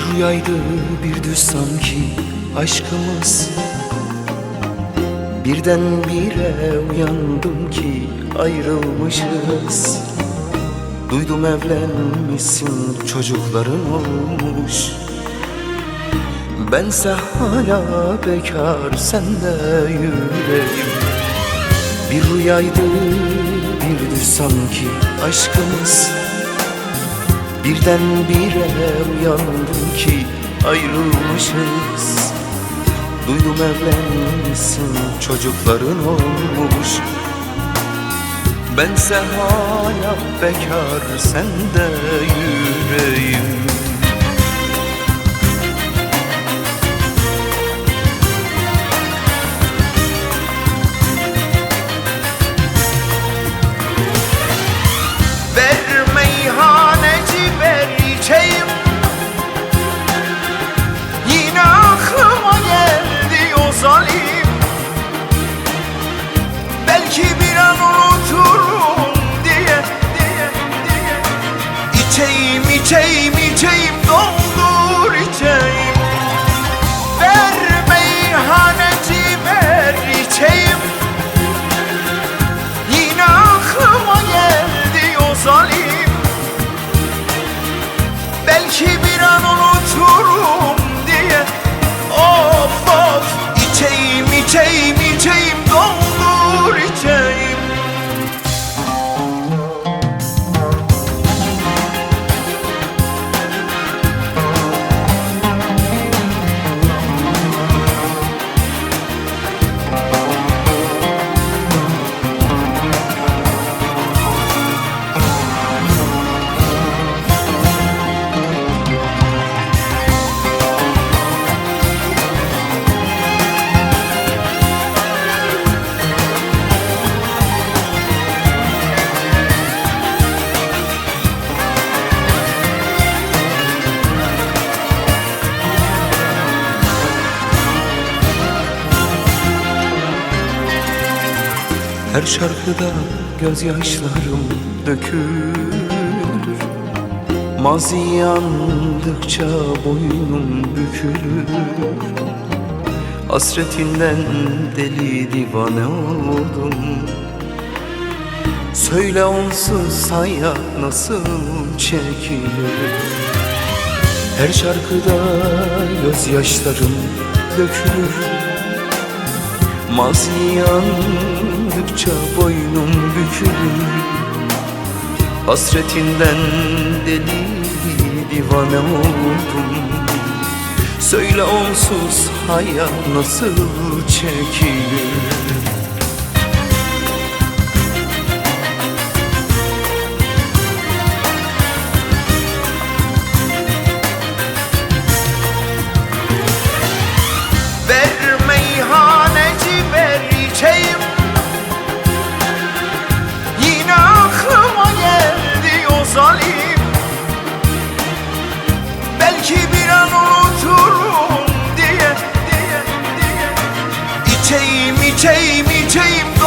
rüyaydı bir düz sanki aşkımız. Birdenbire uyandım ki ayrılmışız. Duydum evlenmişsin çocukların olmuş. Bense hala bekar sende yüreğim Bir rüyaydı bir düz sanki aşkımız Birdenbire uyandım ki ayrılmışız. Duydum evlenmişsin çocukların olmuş. Bense hala bekar sende yüreğim Belki bir an unuturum diye diye diye. İçeyim içeyim içeyim doldur içeyim. Ver meyhaneci ver içeyim. Yine aklıma geldi o zalim. Belki bir Her şarkıda gözyaşlarım dökülür. Mazi andıkça boynum bükülür. Hasretinden deli divane oldum. Söyle onsuz hayat nasıl çekilir? Her şarkıda gözyaşlarım dökülür Mazi yandıkça boynum bükülür. Hasretinden deli divane oldum. Söyle onsuz hayat nasıl çekilir diye diye diye İçeyim içeyim içeyim doldur